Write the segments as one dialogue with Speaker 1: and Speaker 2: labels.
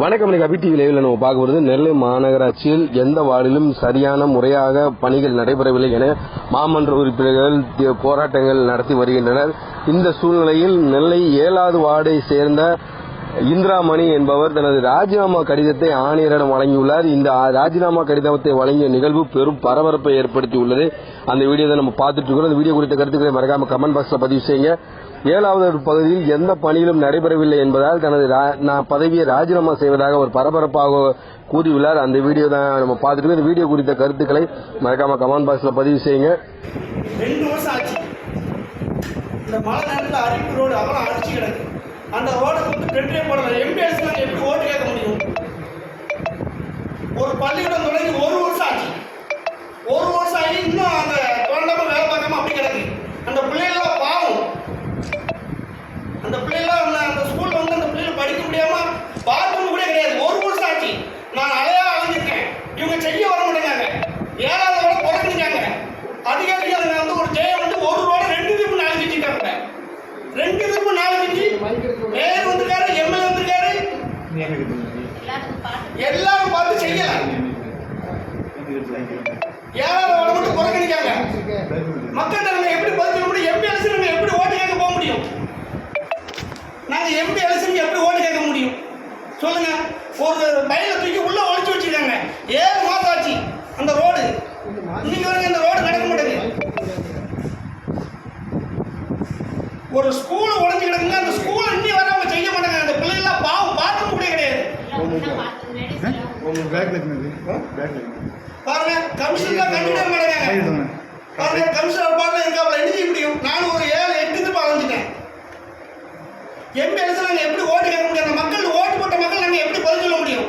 Speaker 1: வணக்கம் இன்னைக்கு அபி டிவி நம்ம பார்க்க போகிறது நெல்லை மாநகராட்சியில் எந்த வார்டிலும் சரியான முறையாக பணிகள் நடைபெறவில்லை என மாமன்ற உறுப்பினர்கள் போராட்டங்கள் நடத்தி வருகின்றனர். இந்த சூழ்நிலையில் நெல்லை ஏழாவது வார்டை சேர்ந்த இந்திராமணி என்பவர் தனது ராஜினாமா கடிதத்தை ஆணையரிடம் வழங்கியுள்ளார். இந்த ராஜினாமா கடிதத்தை வழங்கிய நிகழ்வு பெரும் பரபரப்பை ஏற்படுத்தியுள்ளது. அந்த வீடியோ தான் நம்ம பார்த்துட்டு இருக்கிறோம் அந்த வீடியோ குறித்த கருத்துக்களை மறக்காம கமெண்ட் பாக்ஸ்ல பதிவு செய்யுங்க. ஏழாவது பகுதியில் எந்த பணியிலும் நடைபெறவில்லை என்பதால் தனது ரா- நான் பதவியை ராஜினாமா செய்வதாக ஒரு பரபரப்பாக கூறியுள்ளார். அந்த வீடியோ தான் நம்ம பார்த்துட்டு இந்த வீடியோ குறித்த கருத்துக்களை மறக்காம கமெண்ட் பாக்ஸ்ல பதிவு செய்யுங்க.
Speaker 2: ரெண்டு வருஷம் ஆச்சு. இந்த மழை நேரத்தில் அரிப்பு ரோடு அவ்வளோ அடிச்சு கிடக்கு. அந்த ரோடுக்கு வெற்றியை பெட்ரே போடல எம்பிஎஸ் எப்படி ஓட்டு கேட்க முடியும்? ஒரு பள்ளிக்கூடம் தொடங்கி ஒரு வருஷம் ஆச்சு. ஒரு வருஷம் ஆகி இன்னும் அந்த தோண்டாம வேலை பார்க்காம அப்படி கிடக்கு. அந்த பிள்ளைகள்லாம் பாவம். அந்த பிள்ளைகள்லாம் அந்த- அந்த ஸ்கூல்ல வந்து அந்த பிள்ளைகள் படிக்க முடியாம பாத்ரூம் கூட கிடையாது. ஒரு வருஷம் ஆச்சு. நான் அலையா அலைஞ்சிருக்கேன். இவங்க செய்ய வர மாட்டேங்காங்க ஏழாவது வரை புறக்கணிக்காங்க அதிகாரிகள் அதுங்க வந்து ஒரு ஜெயம் வந்து ஒரு ரோட ரெண்டு திருப்பு நாலு செஞ்சுட்டாங்க ரெண்டு திருப்பு நாலு செஞ்சு மேயர் வந்திருக்காரு எம்எல்ஏ வந்திருக்காரு எல்லாரும் பார்த்து செய்யல ஏழாவது மட்டும் புறக்கணிக்காங்க. மக்கள் தலைமை எப்படி பதில் முடியும்? எம்பி அரசு எப்படி ஓட்டு கேட்க போக முடியும்? நாங்க எம்பி எலெக்ஷனுக்கு எப்படி ஓட்டு கேட்க முடியும்? சொல்லுங்க. ஒரு பையில தூக்கி உள்ள ஒழிச்சு வச்சிருக்காங்க. ஏழு மாசம் ஆச்சு அந்த ரோடு. இன்னைக்கு வரைக்கும் இந்த ரோடு நடக்க மாட்டேங்குது ஒரு ஸ்கூல் உடஞ்சு கிடக்குங்க அந்த ஸ்கூல் இன்னி வரை அவங்க செய்ய மாட்டாங்க. அந்த பிள்ளைங்களாம் பாவம் பார்க்க கூட கிடையாது.
Speaker 3: பாருங்க கமிஷன் தான்
Speaker 2: பாருங்க கண்டிப்பா மாட்டேங்க. பாருங்க கமிஷனர் பாட்டில் இருக்காப்ல என்ன செய்ய முடியும். நானும் ஒரு ஏழு எட்டு திருப்ப அலைஞ்சிட்டேன் எம்பி எலெக்ஷன் நாங்கள் எப்படி ஓட்டு கேட்க முடியும்? அந்த மக்கள் ஓட்டு போட்ட மக்கள் நாங்கள் எப்படி பதில் சொல்ல முடியும்?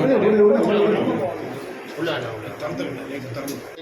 Speaker 4: உள்ள உள்ள
Speaker 2: உள்ள. உள்ள